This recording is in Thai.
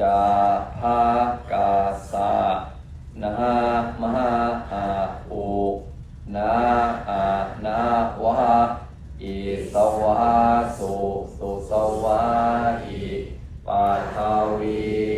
จาภากาสะนะมหาอาโอนาอานาวัอิสวาสุสุสวะอิปาทาวี